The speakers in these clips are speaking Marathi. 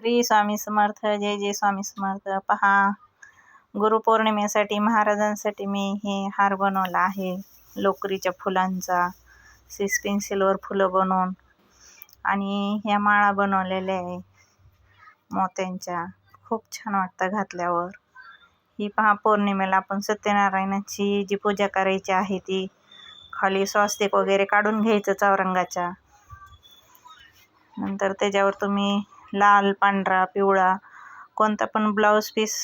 श्री स्वामी समर्थ जय जय स्वामी समर्थ. पहा गुरुपौर्णिमेसाठी महाराजांसाठी मी हे हार बनवला आहे. लोकरीच्या फुलांचा सिस पेन्सिलवर फुलं बनवून आणि ह्या माळा बनवलेल्या आहे मोत्यांच्या. खूप छान वाटतं घातल्यावर. ही पहा पौर्णिमेला आपण सत्यनारायणाची जी पूजा करायची आहे ती खाली स्वास्तिक वगैरे काढून घ्यायचं चौरंगाच्या. नंतर त्याच्यावर तुम्ही लाल पांढरा पिवळा कोणता पण ब्लाऊज पीस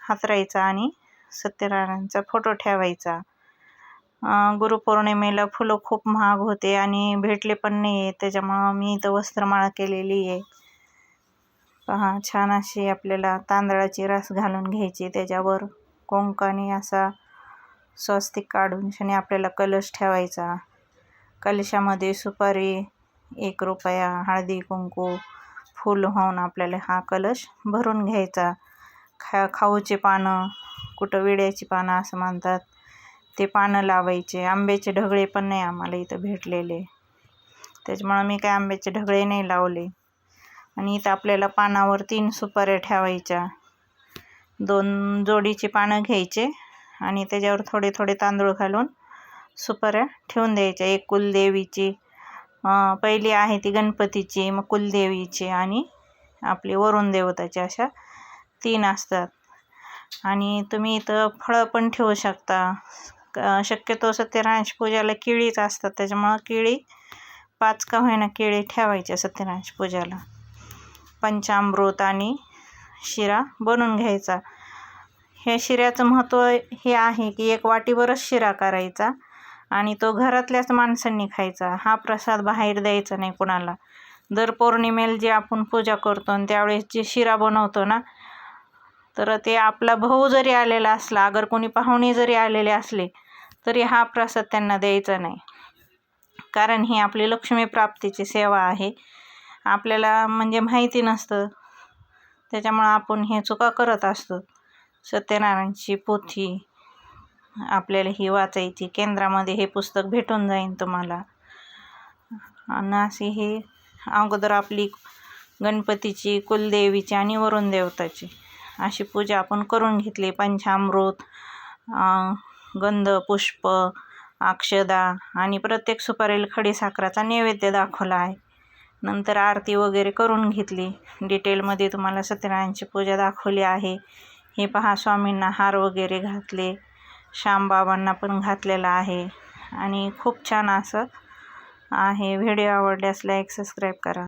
हातरायचा आणि सत्यनारायणचा फोटो ठेवायचा. गुरुपौर्णिमेला फुलं खूप महाग होते आणि भेटले पण नाही आहे त्याच्यामुळं मी इथं वस्त्रमाळा केलेली आहे. पहा छान अशी आपल्याला तांदळाची रस घालून घ्यायची त्याच्यावर कोंकाने असा स्वस्तिक काढून शनी आपल्याला कलश ठेवायचा. कलशामध्ये सुपारी एक रुपया हळदी कुंकू फूल होऊन आपल्याला हा कलश भरून घ्यायचा. खा खाऊचे पानं कुठं विड्याची पानं असं म्हणतात ते पानं लावायचे. आंब्याचे ढगळे पण नाही आम्हाला इथं भेटलेले. त्याच्यामुळं मी काय आंब्याचे ढगळे नाही लावले. आणि इथं आपल्याला पानावर तीन सुपाऱ्या ठेवायच्या. दोन जोडीची पानं घ्यायचे आणि त्याच्यावर थोडे थोडे तांदूळ घालून सुपाऱ्या ठेवून द्यायच्या. एक कुलदेवीची पहिली आहे ती गणपतीची मग कुलदेवीची आणि आपली वरुण देवताची अशा तीन असतात. आणि तुम्ही इथं फळं पण ठेवू शकता. शक्यतो सत्यनारायणची पूजाला केळीच असतात. त्याच्यामुळं केळी पाच का होईना केळी ठेवायच्या सत्यनारायणची पूजाला. पंचामृत आणि शिरा बनवून घ्यायचा. ह्या शिऱ्याचं महत्त्व हे आहे की एक वाटीवरच शिरा करायचा. आणि तो घरातल्याच माणसांनी खायचा. हा प्रसाद बाहेर द्यायचा नाही कुणाला. दर पौर्णिमेला जे आपण पूजा करतो आणि त्यावेळेस जे शिरा बनवतो ना तर ते आपला भाऊ जरी आलेला असला अगर कोणी पाहुणे जरी आलेले असले तरी हा प्रसाद त्यांना द्यायचा नाही. कारण ही आपली लक्ष्मी प्राप्तीची सेवा आहे. आपल्याला म्हणजे माहिती नसतं. त्याच्यामुळं आपण हे चुका करत असतो. सत्यनारायणची पोथी आपल्याला ही वाचायची केंद्रामध्ये हे पुस्तक भेटून जाईन तुम्हाला. आणि अशी हे अगोदर आपली गणपतीची कुलदेवीची आणि वरुण देवताची अशी पूजा आपण करून घेतली. पंचामृत गंध पुष्प अक्षदा आणि प्रत्येक सुपारील खडीसाखराचा नैवेद्य दाखवला आहे. नंतर आरती वगैरे करून घेतली. डिटेलमध्ये तुम्हाला सत्यनारायणची पूजा दाखवली आहे. हे पहा स्वामींना हार वगैरे घातले. श्यामबाबांना पण घातलेला आहे. आणि खूप छान असं आहे. व्हिडिओ आवडल्यास लाईक सबस्क्राईब करा.